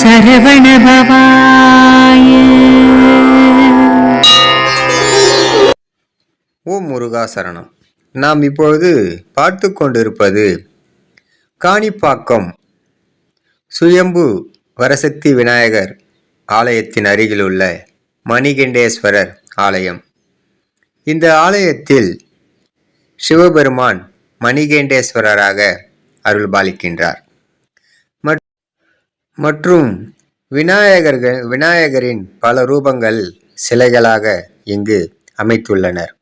சரவணபவாய ஓம் முருகா சரணம். நாம் இப்பொழுது பார்த்து கொண்டிருப்பது காணிப்பாக்கம் சுயம்பு வரசக்தி விநாயகர் ஆலயத்தின் அருகிலுள்ள மணிகண்டேஸ்வரர் ஆலயம். இந்த ஆலயத்தில் சிவபெருமான் மணிகண்டேஸ்வரராக அருள் பாலிக்கின்றார் மற்றும் விநாயகர்கள் விநாயகரின் பல ரூபங்கள் சிலைகளாக இங்கு அமைத்துள்ளனர்.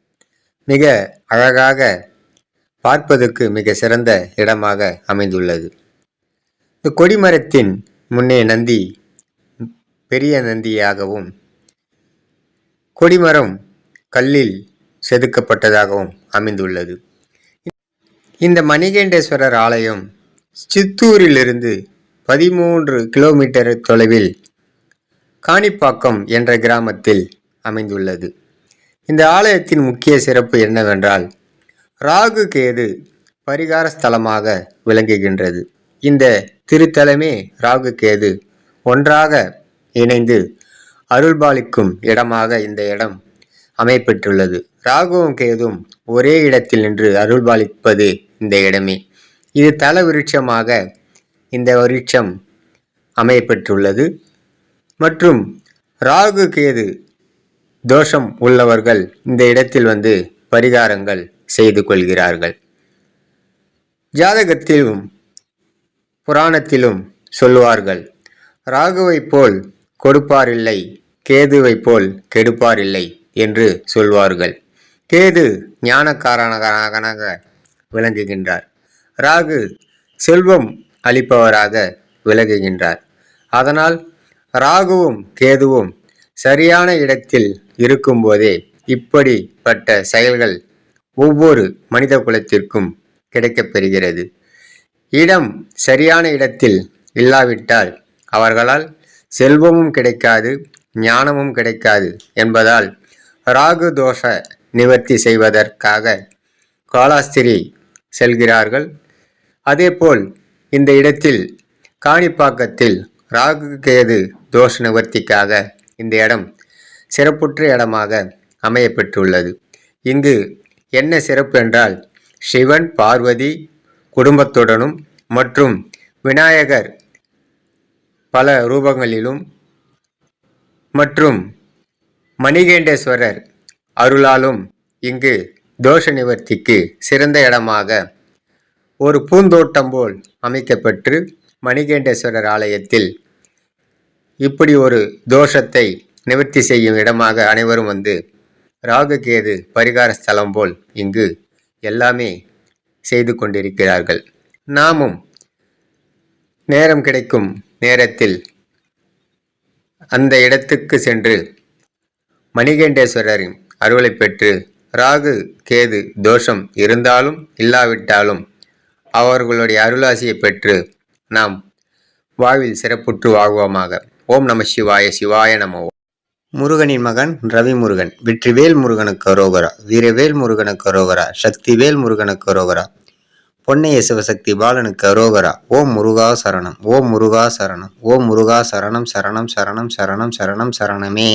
மிக அழகாக பார்ப்பதற்கு மிக சிறந்த இடமாக அமைந்துள்ளது. இந்த கொடிமரத்தின் முன்னே நந்தி பெரிய நந்தியாகவும் கொடிமரம் கல்லில் செதுக்கப்பட்டதாகவும் அமைந்துள்ளது. இந்த மணிகண்டேஸ்வரர் ஆலயம் சித்தூரிலிருந்து பதிமூன்று கிலோமீட்டர் தொலைவில் காணிப்பாக்கம் என்ற கிராமத்தில் அமைந்துள்ளது. இந்த ஆலயத்தின் முக்கிய சிறப்பு என்னவென்றால் ராகு கேது பரிகார ஸ்தலமாக விளங்குகின்றது. இந்த திருத்தலமே ராகு கேது ஒன்றாக இணைந்து அருள்பாலிக்கும் இடமாக இந்த இடம் அமைப்பெற்றுள்ளது. ராகுவும் கேதும் ஒரே இடத்தில் நின்று அருள்பாலிப்பது இந்த இடமே. இது தல விருட்சமாக இந்த விருட்சம் அமையப்பெற்றுள்ளது. மற்றும் ராகு கேது தோஷம் உள்ளவர்கள் இந்த இடத்தில் வந்து பரிகாரங்கள் செய்து கொள்கிறார்கள். ஜாதகத்திலும் புராணத்திலும் சொல்லுவார்கள் ராகுவைப் போல் கொடுப்பாரில்லை கேதுவைப் போல் கெடுப்பாரில்லை என்று சொல்வார்கள். கேது ஞானக்காரனாக விளங்குகின்றார். ராகு செல்வம் அளிப்பவராக விலகுகின்றார் அதனால் ராகுவும் கேதுவும் சரியான இடத்தில் இருக்கும்போதே இப்படிப்பட்ட செயல்கள் ஒவ்வொரு மனித குலத்திற்கும் கிடைக்கப் பெறுகிறது இடம் சரியான இடத்தில் இல்லாவிட்டால் அவர்களால் செல்வமும் கிடைக்காது ஞானமும் கிடைக்காது என்பதால் ராகு தோஷ நிவர்த்தி செய்வதற்காக காலாஸ்திரி செல்கிறார்கள். அதேபோல் இந்த இடத்தில் காணிப்பாக்கத்தில் ராகு கேது தோஷ நிவர்த்திக்காக இந்த இடம் சிறப்புற்ற இடமாக அமையப்பெற்றுள்ளது. இங்கு என்ன சிறப்பு என்றால் சிவன் பார்வதி குடும்பத்துடனும் மற்றும் விநாயகர் பல ரூபங்களிலும் மற்றும் மணிகண்டேஸ்வரர் அருளாலும் இங்கு தோஷ நிவர்த்திக்கு சிறந்த இடமாக ஒரு பூந்தோட்டம் போல் அமைக்கப்பெற்று மணிகண்டேஸ்வரர் ஆலயத்தில் இப்படி ஒரு தோஷத்தை நிவர்த்தி செய்யும் இடமாக அனைவரும் வந்து ராகுகேது பரிகார ஸ்தலம் போல் இங்கு எல்லாமே செய்து கொண்டிருக்கிறார்கள். நாமும் நேரம் கிடைக்கும் நேரத்தில் அந்த இடத்துக்கு சென்று மணிகண்டேஸ்வரரின் அருளை பெற்று ராகு கேது தோஷம் இருந்தாலும் இல்லாவிட்டாலும் அவர்களுடைய அருளாசியை பெற்று நாம் வாழ்வில் சிறப்புற்று வாழ்வோமாக. ஓம் நம சிவாய சிவாய நம. ஓம். முருகனின் மகன் ரவி முருகன் வெற்றிவேல் முருகனுக்கு அரோகரா. வீரவேல் முருகனுக்கு அரோகரா. சக்திவேல் முருகனுக்கு அரோகரா. பொன்னைய சிவசக்தி பாலனுக்கு அரோகரா. ஓம் முருகா சரணம். ஓம் முருகா சரணம். ஓம் முருகா சரணம் சரணம் சரணம் சரணம் சரணம் சரணமே.